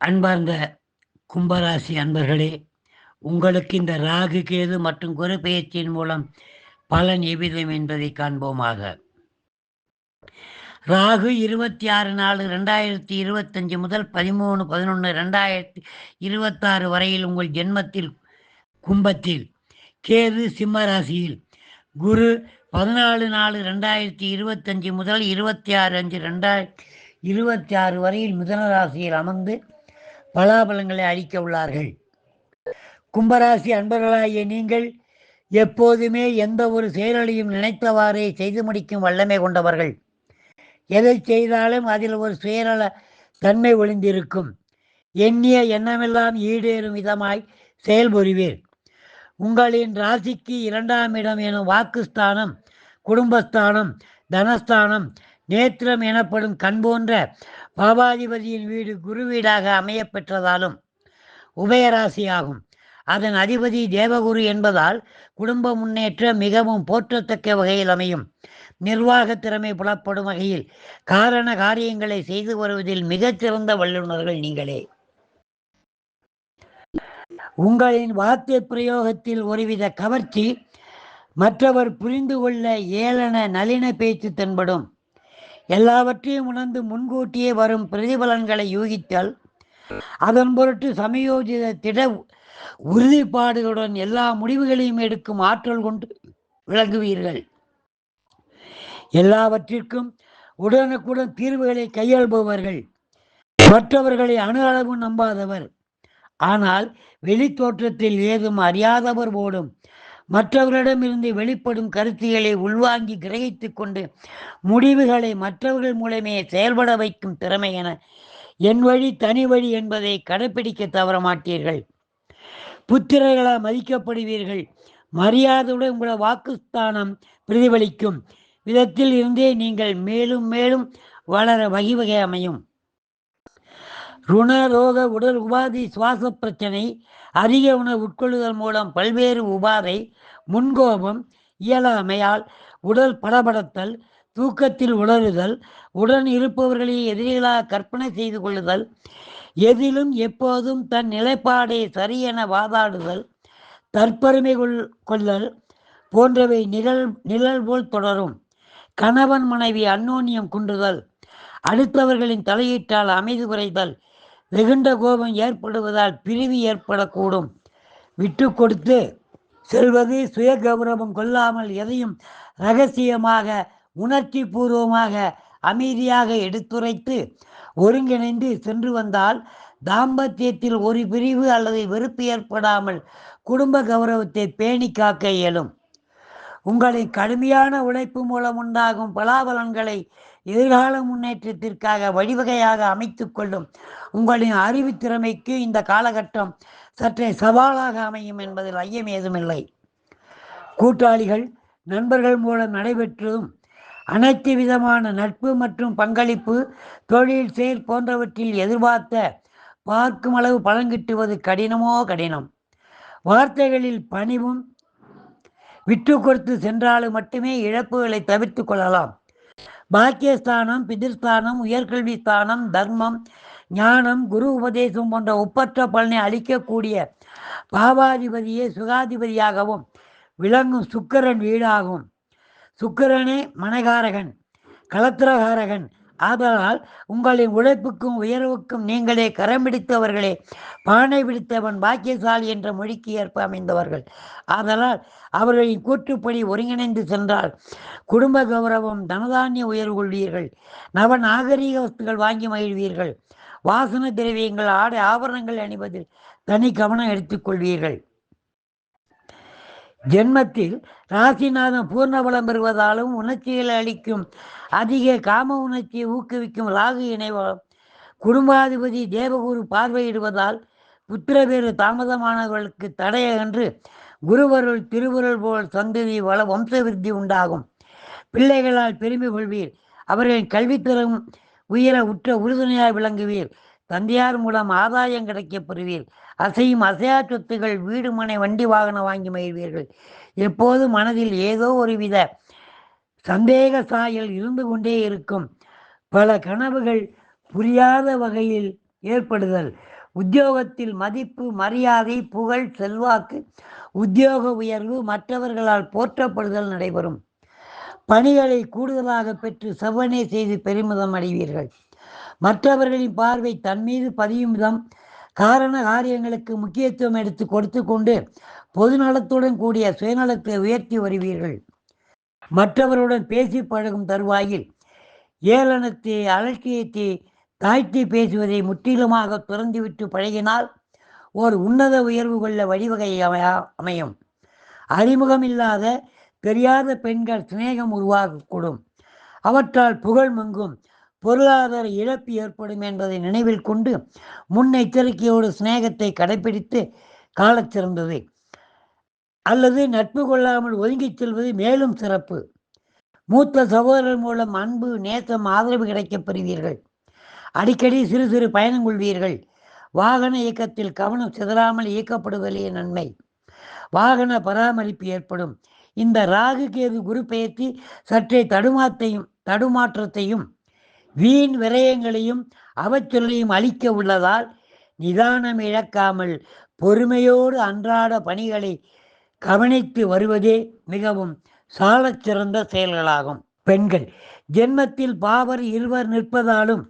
அன்பார்ந்த கும்பராசி அன்பர்களே உங்களுக்கு இந்த ராகு கேது மற்றும் குரு பெயர்ச்சியின் மூலம் பலன் எவ்விதம் என்பதை காண்போமாக. ராகு இருபத்தி ஆறு நாலு ரெண்டாயிரத்தி இருபத்தஞ்சு முதல் பதிமூணு பதினொன்று ரெண்டாயிரத்தி இருபத்தாறு வரையில் உங்கள் ஜென்மத்தில் கும்பத்தில் கேது சிம்ம ராசியில் குரு பதினாலு நாலு ரெண்டாயிரத்தி இருபத்தஞ்சு முதல் இருபத்தி ஆறு அஞ்சு ரெண்டாயிரத்தி இருபத்தி ஆறு வரையில் மிதன ராசியில் அமர்ந்து பலாபலங்களை அளிக்க உள்ளார்கள். கும்பராசி அன்பர்களாகிய நீங்கள் எப்போதுமே எந்த ஒரு செயலையும் நினைத்தவாறே செய்து முடிக்கும் வல்லமை கொண்டவர்கள். எதை செய்தாலும் அதில் ஒரு சுயநல தன்மை ஒளிந்திருக்கும். எண்ணிய எண்ணமெல்லாம் ஈடேறும் விதமாய் செயல்புரிவீர். உங்களின் ராசிக்கு இரண்டாம் இடம் எனும் வாக்குஸ்தானம் குடும்பஸ்தானம் தனஸ்தானம் நேத்திரம் எனப்படும் கண் போன்ற பாபாதிபதியின் வீடு குரு வீடாக அமையப்பெற்றதாலும் உபயராசியாகும். அதன் அதிபதி தேவகுரு என்பதால் குடும்ப முன்னேற்றம் மிகவும் போற்றத்தக்க வகையில் அமையும். நிர்வாக திறமை புலப்படும் வகையில் காரண காரியங்களை செய்து வருவதில் மிகச்சிறந்த வல்லுநர்கள் நீங்களே. உங்களின் வார்த்தை பிரயோகத்தில் ஒருவித கவர்ச்சி மற்றவர் புரிந்து கொள்ள ஏளன நளின பேச்சு தென்படும். எல்லாவற்றையும் உணர்ந்து முன்கூட்டியே வரும் பிரதிபலன்களை யூகித்தல் அதன் பொருட்டு சமயோஜித திட உறுதிப்பாடுகளுடன் எல்லா முடிவுகளையும் எடுக்கும் ஆற்றல் கொண்டு விளங்குவீர்கள். எல்லாவற்றிற்கும் உடனுக்குடன் தீர்வுகளை கையாள்பவர்கள். மற்றவர்களை அணு அளவு நம்பாதவர். ஆனால் வெளித்தோற்றத்தில் ஏதும் அறியாதவர் போடும் மற்றவர்களிடமிருந்து வெளிப்படும் கருத்துகளை உள்வாங்கி கிரகித்து கொண்டு முடிவுகளை மற்றவர்கள் மூலமே செயல்பட வைக்கும் திறமை என என் வழி தனி வழி என்பதை கடைப்பிடிக்க தவற மாட்டீர்கள். புத்திரர்களால் மதிக்கப்படுவீர்கள். மரியாதையுடன் உங்கள வாக்குஸ்தானம் பிரதிபலிக்கும் விதத்தில் இருந்தே நீங்கள் மேலும் மேலும் வளர வகை அமையும். ருணரோக உடல் உபாதி சுவாச பிரச்சனை அதிக உணவு உட்கொள்ளுதல் மூலம் பல்வேறு உபாதை முன்கோபம் இயலாமையால் உடல் படபடத்தல் தூக்கத்தில் உணருதல் உடன் இருப்பவர்களை எதிரிகளாக கற்பனை செய்து கொள்ளுதல் எதிலும் எப்போதும் தன் நிலைப்பாடை சரியென வாதாடுதல் தற்பெருமை கொள் கொள்ளல் போன்றவை நிழல் நிழல் போல் தொடரும். கணவன் மனைவி அன்னோன்யம் குன்றுதல் அடுத்தவர்களின் தலையீட்டால் அமைதி குறைதல் வெகுண்ட கோபம் ஏற்படுவதால் பிரிவு ஏற்படக்கூடும். விட்டு கொடுத்து செல்வது சுய கௌரவம் கொள்ளாமல் எதையும் ரகசியமாக உணர்ச்சி பூர்வமாக அமைதியாக எடுத்துரைத்து ஒருங்கிணைந்து சென்று வந்தால் தாம்பத்தியத்தில் ஒரு பிரிவு அல்லது வெறுப்பு ஏற்படாமல் குடும்ப கௌரவத்தை பேணி காக்க இயலும். உங்களின் கடுமையான உழைப்பு மூலம் உண்டாகும் பலாபலன்களை எதிர்கால முன்னேற்றத்திற்காக வழிவகையாக அமைத்து கொள்ளும் உங்களின் அறிவு திறமைக்கு இந்த காலகட்டம் சற்றே சவாலாக அமையும் என்பதில் ஐயம் ஏதுமில்லை கூட்டாளிகள் நண்பர்கள் மூலம் நடைபெற்றதும் அனைத்து விதமான நட்பு மற்றும் பங்களிப்பு தொழில் செயல் போன்றவற்றில் எதிர்பார்த்த பார்க்கும் அளவு பலன் கிட்டுவது கடினமோ கடினம். வார்த்தைகளில் பணிவும் விட்டு கொடுத்து சென்றாலும் மட்டுமே இழப்புகளை தவிர்த்து கொள்ளலாம். பாக்கியஸ்தானம் பிதிர்ஸ்தானம் உயர்கல்வி ஸ்தானம் தர்மம் ஞானம் குரு உபதேசம் போன்ற ஒப்பற்ற பலனை அளிக்கக்கூடிய பாபாதிபதியே சுகாதிபதியாகவும் விளங்கும் சுக்கரன் வீடாகும். சுக்கரனே மனகாரகன் கலத்திரகாரகன் ஆதலால் உங்களின் உழைப்புக்கும் உயர்வுக்கும் நீங்களே கரம் பிடித்தவர்களே பானை பிடித்தவன் பாக்கியசாலி என்ற மொழிக்கு ஏற்ப அமைந்தவர்கள். ஆதலால் அவர்களின் கூற்றுப்படி ஒருங்கிணைந்து சென்றால் குடும்ப கௌரவம் தனதானிய உயர்வு கொள்வீர்கள். நவ நாகரீக வஸ்துகள் வாங்கி மகிழ்வீர்கள். வாசன திரவியங்கள் ஆடை ஆபரணங்கள் அணிவதில் தனி கவனம் எடுத்துக்கொள்வீர்கள் ஜென்மத்தில் ராசிநாதன் பூர்ணபலம் பெறுவதாலும் உணர்ச்சிகளை அளிக்கும் அதிக காம உணர்ச்சியை ஊக்குவிக்கும் ராகு இணைவம் குடும்பாதிபதி தேவகுரு பார்வையிடுவதால் புத்திரபேறு தாமதமானவர்களுக்கு தடைய என்று குருவருள் திருவருள் போல் சந்ததி வள வம்சவிருத்தி உண்டாகும். பிள்ளைகளால் பெருமை கொள்வீர். அவர்களின் கல்வித்திறம் உயர உற்ற உறுதுணையாய் விளங்குவீர். தந்தையார் மூலம் ஆதாயம் கிடைக்கப் பெறுவீர். அசையும் அசையா சொத்துகள் வீடு மனை வண்டி வாகனம் வாங்கி மகிழ்வீர்கள். எப்போது மனதில் ஏதோ ஒரு வித சந்தேக சாயல் இருந்து கொண்டே இருக்கும். பல கனவுகள் புரியாத வகையில் ஏற்படுதல். உத்தியோகத்தில் மதிப்பு மரியாதை புகழ் செல்வாக்கு உத்தியோக உயர்வு மற்றவர்களால் போற்றப்படுதல் நடைபெறும். பணிகளை கூடுதலாக பெற்று செவ்வனே செய்து பெருமிதம் அடைவீர்கள். மற்றவர்களின் பார்வை தன் மீது பதியும் விதம் காரண காரியங்களுக்கு முக்கியத்துவம் எடுத்து கொடுத்து கொண்டு பொதுநலத்துடன் கூடிய சுயநலத்தை உயர்த்தி வருவீர்கள். மற்றவருடன் பேசி பழகும் தருவாயில் ஏளனத்தை அலட்சியத்தை தாழ்த்தி பேசுவதை முற்றிலுமாக துறந்துவிட்டு பழகினால் ஓர் உன்னத உயர்வு கொள்ள வழிவகை அமையா- அமையும். அறிமுகமில்லாத தெரியாத பெண்கள் சிநேகம் உருவாகக்கூடும். அவற்றால் புகழ் மங்கும். பொருளாதார இழப்பு ஏற்படும் என்பதை நினைவில் கொண்டு முன்னெச்சரிக்கையோடு சிநேகத்தை கடைபிடித்து காலச் சிறந்தது. அல்லது நட்பு கொள்ளாமல் ஒதுங்கிச் செல்வது மேலும் சிறப்பு. மூத்த சகோதரர் மூலம் அன்பு நேசம் ஆதரவு கிடைக்கப் பெறுவீர்கள். அடிக்கடி சிறு சிறு பயணம் கொள்வீர்கள். வாகன இயக்கத்தில் கவனம் சிதறாமல் இயக்கப்படுவதே நன்மை. வாகன பராமரிப்பு ஏற்படும். இந்த ராகு கேது குரு பெயர்த்தி சற்றே தடுமாத்தையும் தடுமாற்றத்தையும் வீண் விரயங்களையும் அவச்சொல்லையும் அளிக்க உள்ளதால் நிதானம் இழக்காமல் பொறுமையோடு அன்றாட பணிகளை கவனித்து வருவதே மிகவும் சாலச் சிறந்த செயல்களாகும். பெண்கள் ஜென்மத்தில் பாவர் இருவர் நிற்பதாலும்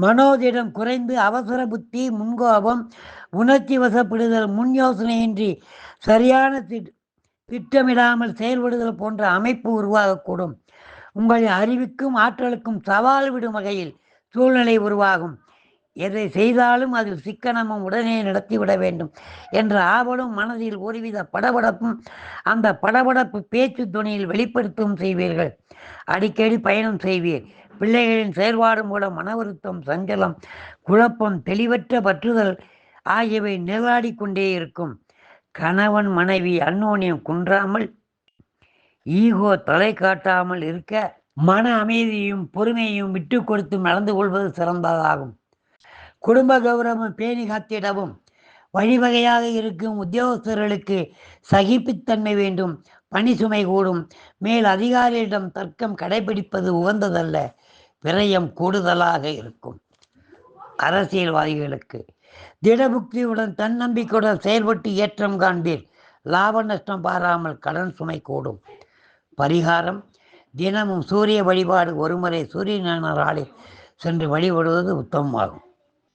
மனோதிடம் குறைந்து அவசர புத்தி முன்கோபம் உணர்ச்சி வசப்படுதல் முன் யோசனையின்றி சரியான திட்டமிடாமல் செயல்படுதல் போன்ற அமைப்பு உருவாகக்கூடும். உங்களின் அறிவுக்கும் ஆற்றலுக்கும் சவால் விடும் வகையில் சூழ்நிலை உருவாகும். எதை செய்தாலும் அதில் சிக்கனமும் உடனே நடத்திவிட வேண்டும் என்ற ஆவலும் மனதில் ஒருவித படபடப்பும் அந்த படபடப்பு பேச்சு துணியில் வெளிப்படுத்தவும் செய்வீர்கள். அடிக்கடி பயணம் செய்வீர். பிள்ளைகளின் செயல்பாடு மூலம் மன வருத்தம் சஞ்சலம் குழப்பம் தெளிவற்ற பற்றுதல் ஆகியவை நிழலாடிக் கொண்டே இருக்கும். கணவன் மனைவி அன்னோனியம் குன்றாமல் ஈகோ தலை காட்டாமல் இருக்க மன அமைதியும் பொறுமையும் விட்டு கொடுத்து நடந்து கொள்வது சிறந்ததாகும். குடும்ப கௌரவம் பேணி காத்திடவும் வழிவகையாக இருக்கும் உத்தியோகஸ்தர்களுக்கு சகிப்புத்தன்மை வேண்டும் பணி சுமை கூடும். மேல் அதிகாரியிடம் தர்க்கம் கடைபிடிப்பது உகந்ததல்ல விரயம் கூடுதலாக இருக்கும். அரசியல்வாதிகளுக்கு திடபுக்தியுடன் தன்னம்பிக்கையுடன் செயல்பட்டு ஏற்றம் காண்பீர். லாப நஷ்டம் பாராமல் கடன் சுமை கூடும். பரிகாரம். தினமும் சூரிய வழிபாடு ஒருமுறை சூரிய நாளில் சென்று வழிபடுவது உத்தமமாகும்.